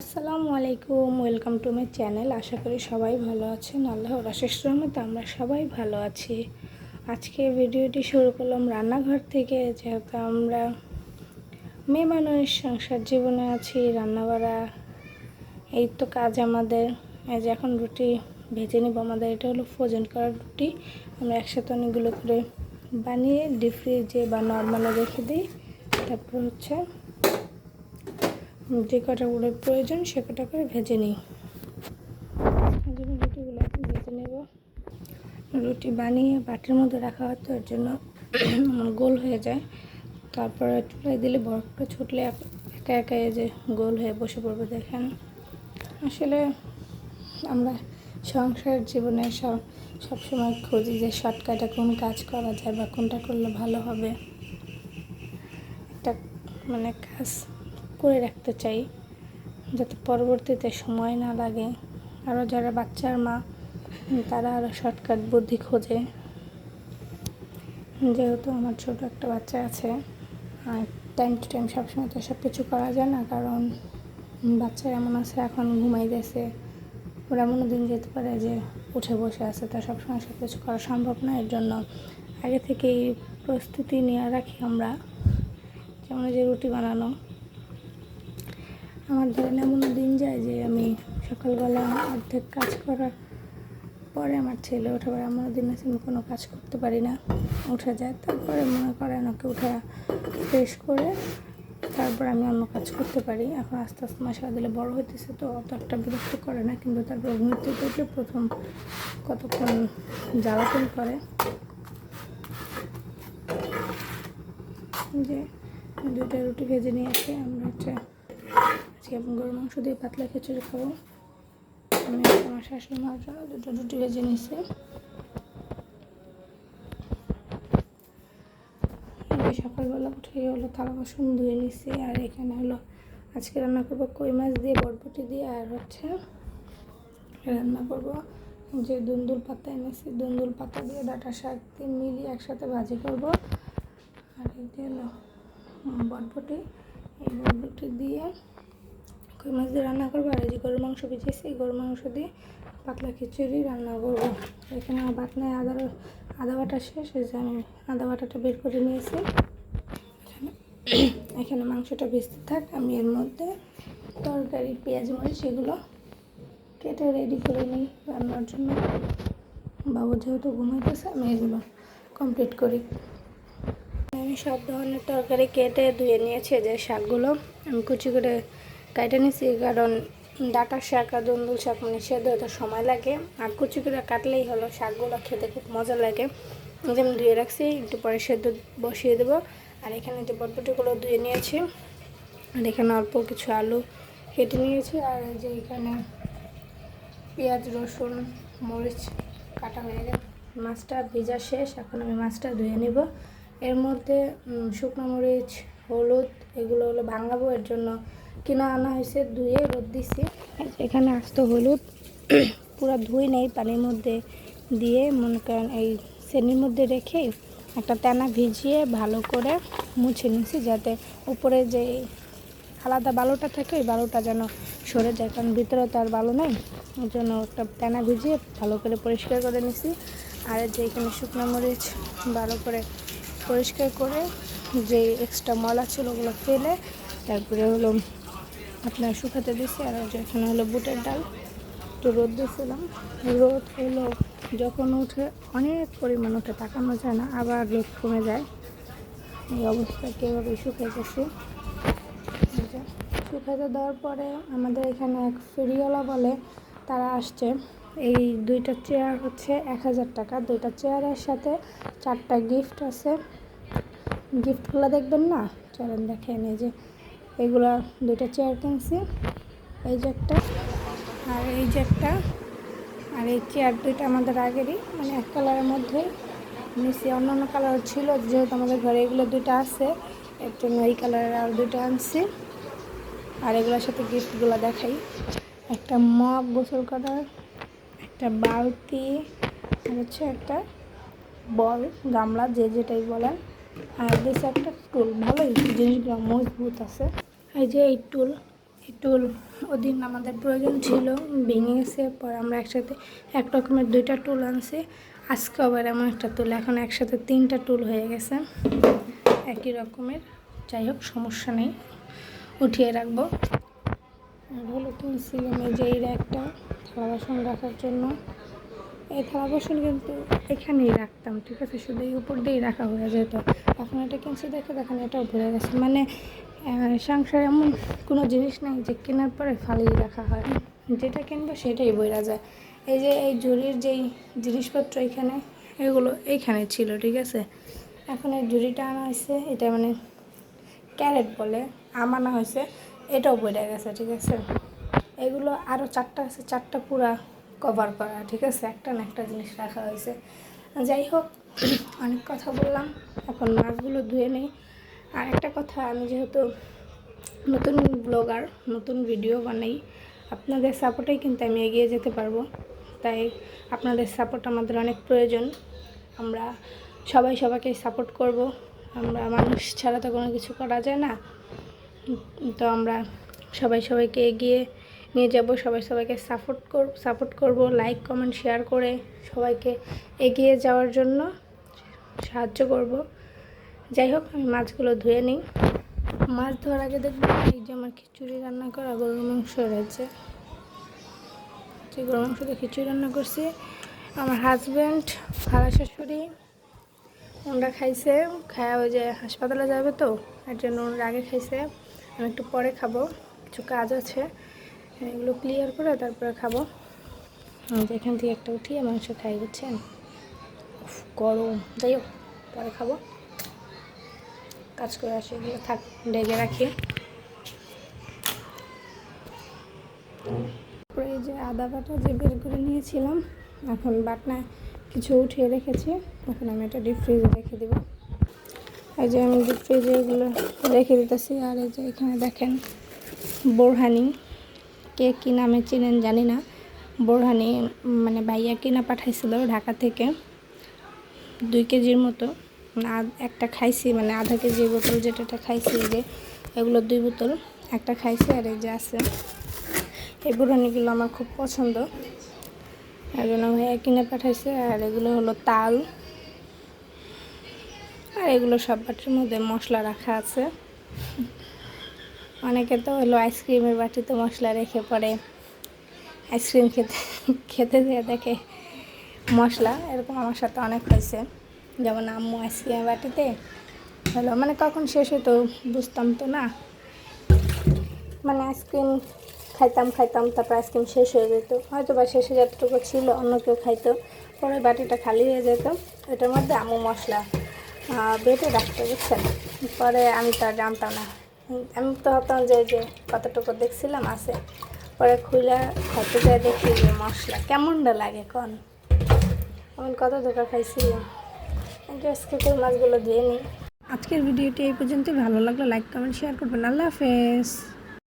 আসসালামু আলাইকুম, welcome to my channel. আশা করি সবাই ভালো আছেন। আল্লাহর অশেষ রহমতে আমরা সবাই ভালো আছি। আজকে ভিডিওটি শুরু করলাম রান্নাঘর থেকে। যেহেতু আমরা মেয়ে মানুষ, সংসার জীবনে আছি রান্না বাড়া এই তো কাজ আমাদের। এই যে এখন রুটি ভেজে নিব আমাদের। এটা হলো ফ্রোজেন করা রুটি। আমরা একসাথে অনেকগুলো করে বানিয়ে ডিপ ফ্রিজে বা নর্মালে রেখে দিই। তারপর হচ্ছে যে কটা প্রয়োজন সে কটা করে ভেজে নিই। রুটিগুলো এখন ভেজে নেব। রুটি বানিয়ে বাটির মধ্যে রাখা হয় তো, এর জন্য গোল হয়ে যায়। তারপরে চুলায় দিলে বরফটা ছুটলে এক- একা যে গোল হয়ে বসে পড়বে দেখেন। আসলে আমরা সংসার জীবনে সব সবসময় খুঁজি যে শর্টকাটে কোন কাজ করা যায় বা কোনটা করলে ভালো হবে। একটা মানে কাজ করে রাখতে চাই, যাতে পরবর্তীতে সময় না লাগে। আরও যারা বাচ্চার মা, তারা আরও শর্টকাট বুদ্ধি খোঁজে। যেহেতু আমার ছোট একটা বাচ্চা আছে, আর টাইম টু টাইম সবসময় তো সব কিছু করা যায় না, কারণ বাচ্চা এমন আছে, এখন ঘুমাই গেছে। ওর এমনও দিন যেতে পারে যে উঠে বসে আছে, তা সবসময় সব কিছু করা সম্ভব না, এর জন্য আগে থেকেই প্রস্তুতি নিয়ে রাখি আমরা। যেমন যে রুটি বানানো আমার ধরেন এমন দিন যায় যে আমি সকালবেলা অর্ধেক কাজ করার পরে আমার ছেলে ওঠে পরে এমন দিন আছে আমি কোনো কাজ করতে পারি না, উঠে যায়। তারপরে মনে করেন ওকে উঠে ফ্রেশ করে তারপর আমি অন্য কাজ করতে পারি। এখন আস্তে আস্তে মাসা দিলে বড় হইতেছে, তো অত একটা বিরক্ত করে না কিন্তু তারপর ঘুরতে উঠলে প্রথম কতক্ষণ জ্বালাতন করে। যে দুটা রুটি ভেজে নিয়ে এসে আমরা হচ্ছে আজকে গরুর মাংস দিয়ে পাতলা খিচুড়ি খাব। আমি আমার শাশুড়ি জন্য দুটো রুটি ভেজে নিয়েছি। সকালবেলা উঠে হলো থালা বাসন ধুয়ে নিছি আর এখানে হলো আজকে রান্না করব কই মাছ দিয়ে বরবটি দিয়ে আর হচ্ছে রান্না করব যে দুন্দুল পাতা এনেছি। দুন্দুল পাতা দিয়ে ডাটা শাক দিয়ে মিলিয়ে একসাথে ভাজি করব। আর এই যে হলো উম, বরবটি এই বরবটি দিয়ে কই মাছ দিয়ে রান্না করব? আর এই যে গরুর মাংস ভিজেছি এই গরুর মাংস দিয়ে পাতলা খিচুড়ি রান্না করব। এখানে আমার বাটনায় আদা আদা বাটা শেষ হয়েছে আমি আদা বাটাটা বের করে নিয়েছি। এখানে এখানে মাংসটা ভিজতে থাক, আমি এর মধ্যে তরকারি, পেঁয়াজ, মরিচ সেগুলো কেটে রেডি করে নিই রান্নার জন্য। বাবু যেহেতু ঘুমাইতেছে, আমি এগুলো কমপ্লিট করি। আমি সব ধরনের তরকারি কেটে ধুয়ে নিয়েছি যে শাকগুলো। আমি কুচি করে কেটে নিয়েছি কারণ ডাটা শাক আর দন্দুল শাক মানে সেদ্ধ হতে সময় লাগে। আর কুচি করে কাটলেই হলো শাকগুলো খেতে খুব মজা লাগে। যেমন ধুয়ে রাখছি, একটু পরে সেদ্ধ বসিয়ে দেবো। আর এখানে যে বটবটিগুলো ধুয়ে নিয়েছি। আর এখানে অল্প কিছু আলু কেটে নিয়েছি। আর যে এখানে পেঁয়াজ, রসুন, মরিচ কাটা হয়ে গেছে মাছটা ভেজা শেষ, এখন আমি মাছটা ধুয়ে নেব। এর মধ্যে শুকনো মরিচ হলুদ, এগুলো হলো ভাঙাবো এর জন্য কিনা আনা হয়েছে, ধুয়ে রোদ দিছি। এখানে আসতো হলুদ, পুরো ধুই নেই পানির মধ্যে দিয়ে, মনে করেন এই শ্রেণির মধ্যে রেখে একটা তেনা ভিজিয়ে ভালো করে মুছে নিছি যাতে উপরে যে আলাদা বালুটা থাকে, ওই বালুটা যেন সরে যায়, কারণ ভিতরে তো আর বালু নেই। ওই জন্য একটা প্যানা ভিজিয়ে ভালো করে পরিষ্কার করে নিছি। আর যে এখানে শুকনো মরিচ ভালো করে পরিষ্কার করে যে এক্সট্রা ময়লা ছিল ওগুলো ফেলে তারপরে হলো আপনার শুকাতে দিছি আর এখানে হলো বুটের ডাল। একটু রোদ দিয়েছিলাম। রোদ হলো যখন উঠে অনেক পরিমাণ উঠে তাকানো যায় না, আবার রোদ কমে যায়। এই অবস্থা কীভাবে শুকিয়ে গেছে? শুকাতে দেওয়ার পরে আমাদের এখানে এক ফেরিওয়ালা বলে, তারা আসছে। এই দুইটা চেয়ার হচ্ছে এক হাজার টাকা। দুইটা চেয়ারের সাথে চারটা গিফট আছে। গিফটগুলো দেখবেন না? চলেন দেখেন এই যে এগুলো দুইটা চেয়ার কিনছি। এই যে একটা, আর এই যে একটা, আর এই চেয়ার দুইটা আমাদের আগেরই মানে এক কালারের মধ্যে। নিচে অন্য অন্য কালার ছিল, যেহেতু আমাদের ঘরে এগুলো দুইটা আছে, এর জন্য এই কালারের আর দুইটা আনছি। আর এগুলোর সাথে গিফটগুলো দেখাই। একটা মগ গোসল করার, একটা বালতি, আর হচ্ছে একটা বল, গামলা, যে যেটাই বলেন। আর দিয়েছে একটা টুল ভালোই জিনিসগুলো মজবুত আছে। এই যে এই টুল এই টুল ওদিন আমাদের প্রয়োজন ছিল ভেঙে গেছে পর আমরা একসাথে এক রকমের দুইটা টুল আনছি। আজকে আবার এমন একটা টুল এখন একসাথে তিনটা টুল হয়ে গেছে। একই রকমের, যাই হোক, সমস্যা নেই, উঠিয়ে রাখব। আর হলো কিনছিলাম এই যে এই একটা থালা বাসন রাখার জন্য। এই থালা বাসন কিন্তু এখানেই রাখতাম, ঠিক আছে? শুধু এই উপর দিয়েই রাখা হয়ে যেত। এখন এটা কিনছি দেখে দেখেন এটাও ভরে গেছে। মানে সংসারে এমন কোনো জিনিস নেই যে কেনার পরে ফালিয়ে রাখা হয়। যেটা কিনবো সেটাই বইরা যায়। এই যে এই জুড়ির যেই জিনিসপত্র এখানে, এগুলো এইখানে ছিল, ঠিক আছে? এখন এই জুড়িটা আনা হয়েছে, এটা মানে ক্যারেট বলে, আম আনা হয়েছে, এটাও বইরা গেছে, ঠিক আছে? এগুলো আরও চারটা আছে, চারটা পুরা কভার করা, ঠিক আছে? একটা না একটা জিনিস রাখা হয়েছে। যাই হোক, অনেক কথা বললাম, এখন মাছগুলো ধুয়ে নেই। আর একটা কথা, আমি যেহেতু নতুন ব্লগার নতুন ভিডিও বানাই, আপনাদের সাপোর্টেই কিন্তু আমি এগিয়ে যেতে পারব। তাই আপনাদের সাপোর্ট আমাদের অনেক প্রয়োজন। আমরা সবাই সবাইকে সাপোর্ট করব। আমরা মানুষ ছাড়া তো কোনো কিছু করা যায় না। তো আমরা সবাই সবাইকে এগিয়ে নিয়ে যাব। সবাই সবাইকে সাপোর্ট কর সাপোর্ট করব। লাইক কমেন্ট শেয়ার করে সবাইকে এগিয়ে যাওয়ার জন্য সাহায্য করব। যাই হোক, আমি মাছগুলো ধুয়ে নিই। মাছ ধোয়ার আগে দেখব এই যে আমার খিচুড়ি রান্না করা গরুর মাংস রয়েছে। যে গরুর মাংস খিচুড়ি রান্না করছি। আমার হাজব্যান্ড খালা শাশুড়ি, ওনারা খাইছে। খাওয়া ওই যে হাসপাতালে যাবে তো, এর জন্য ওনারা আগে খাইছে। আমি একটু পরে খাব। কিছু কাজ আছে। এগুলো ক্লিয়ার করে তারপরে খাব। এখান থেকে একটা উঠিয়ে মাংস খাই, বুঝছেন? গরম। যাই হোক, পরে খাব। কাজ করে আসি, এগুলো থাক ডেকে রাখি। তারপরে এই যে আদা বাটা যে বের করে নিয়েছিলাম, এখন বাটনা কিছু উঠিয়ে রেখেছি। এখন আমি এটা ডিপ ফ্রিজে রেখে দেবো। এই যে আমি ডিপ ফ্রিজে এগুলো রেখে দিতেছি। আর এই যে এখানে দেখেন, বোরহানি। কে কী নামে চিনেন জানি না। বোরহানি মানে ভাইয়া কিনা পাঠাইছিল ঢাকা থেকে। দুই কেজির মতো। একটা খাইছি মানে আধা কেজি বোতল যেটা খাইছি যে, এগুলো দুই বোতল, একটা খাইছি আর এই যে আছে। এই বোরহানিগুলো আমার খুব পছন্দ। এই জন্য ভাইয়া কিনে পাঠাইছে, আর এগুলো হলো তাল। আর এগুলো সব বাটির মধ্যে মশলা রাখা আছে। অনেকে তো হলো আইসক্রিমের বাটিতে মশলা রেখে পরে আইসক্রিম খেতে খেতে দিয়ে দেখে মশলা, এরকম আমার সাথে অনেক হয়েছে। যেমন আম্মু আইসক্রিমের বাটিতে হলো মানে কখন শেষ হতো বুঝতাম তো না। মানে আইসক্রিম খাইতাম খাইতাম, তারপর আইসক্রিম শেষ হয়ে যেত। হয়তো বা শেষে যতটুকু ছিল, অন্য কেউ খাইতো, পরে বাটিটা খালি হয়ে যেত। এটার মধ্যে আমু মশলা বেটে রাখতে, বুঝছেন? পরে আমি তো আর জানতাম না। আমি তো ভাবতাম যে যে কতটুকু দেখছিলাম আছে, পরে খুলে খাইতে যায় দেখি যে মশলা কেমনটা লাগে কন। আমি কত ধোকা খাইছিলাম। আজকে মাছগুলো দিয়ে নিই। আজকের ভিডিওটি এই পর্যন্তই। ভালো লাগল লাইক কমেন্ট শেয়ার করবেন। আল্লাহ হাফেজ।